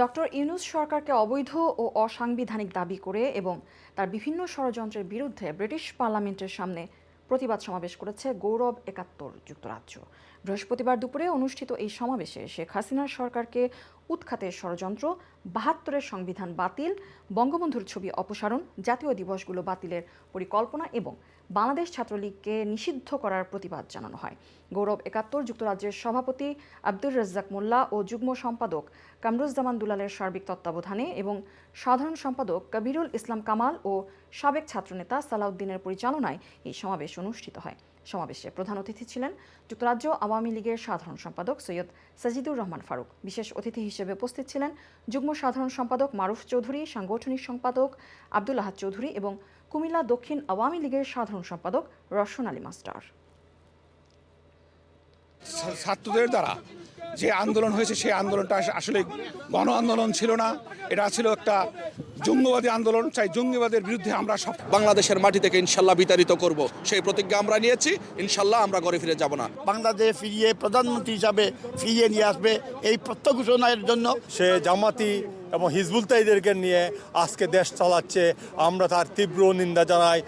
Doctor Yunus সরকারকে অবৈধ ও অসাংবিধানিক দাবি করে এবং তার বিভিন্ন ষড়যন্ত্রের বিরুদ্ধে ব্রিটিশ পার্লামেন্টের সামনে প্রতিবাদ সমাবেশ করেছে গৌরব একাত্তর যুক্তরাজ্য। বৃহস্পতিবার দুপুরে অনুষ্ঠিত এই সমাবেশে শেখ হাসিনার সরকারকে উৎখাতের ষড়যন্ত্র, বাহাত্তরের সংবিধান বাতিল, বঙ্গবন্ধুর ছবি অপসারণ, জাতীয় দিবসগুলো বাতিলের পরিকল্পনা এবং বাংলাদেশ ছাত্রলীগকে নিষিদ্ধ করার প্রতিবাদ জানানো হয়। গৌরব একাত্তর, যুক্তরাজ্যের সভাপতি আব্দুর রাজ্জাক মোল্লা ও যুগ্ম সম্পাদক কামরুজ্জামান দুলালের সার্বিক তত্ত্বাবধানে এবং সাধারণ সম্পাদক কবিরুল ইসলাম কামাল ও সাবেক ছাত্রনেতা সালাউদ্দিনের পরিচালনায় এই সমাবেশ অনুষ্ঠিত হয়। সমাবেশে প্রধান অতিথি ছিলেন যুক্তরাজ্য আওয়ামী লীগের সাধারণ সম্পাদক সৈয়দ সাজিদুর রহমান ফারুক। বিশেষ অতিথি হিসেবে উপস্থিত ছিলেন যুগ্ম সাধারণ সম্পাদক মারুফ চৌধুরী, সাংগঠনিক সম্পাদক আব্দুল আহাদ চৌধুরী এবং কুমিল্লা দক্ষিণ আওয়ামী লীগের সাধারণ সম্পাদক রশন আলী মাস্টার। ছাত্রদের দ্বারা। যে আন্দোলন হয়েছে সেই আন্দোলনটা আসলে গণ আন্দোলন ছিল না। এটা ছিল একটা জঙ্গিবাদী আন্দোলন। চাই জঙ্গিবাদের বিরুদ্ধে আমরা সব বাংলাদেশের মাটি থেকে ইনশাল্লাহ বিতাড়িত করব। সেই প্রতিজ্ঞা আমরা নিয়েছি। ইনশাল্লাহ আমরা ঘরে ফিরে যাব না। বাংলাদেশ ফিরিয়ে প্রধানমন্ত্রী হিসাবে ফিরিয়ে নিয়ে আসবে এই প্রত্যক্ষ ঘোষণার জন্য। সে জামাতি এবং হিজবুল তাইদেরকে নিয়ে আজকে দেশ চালাচ্ছে। আমরা তার তীব্র নিন্দা জানাই।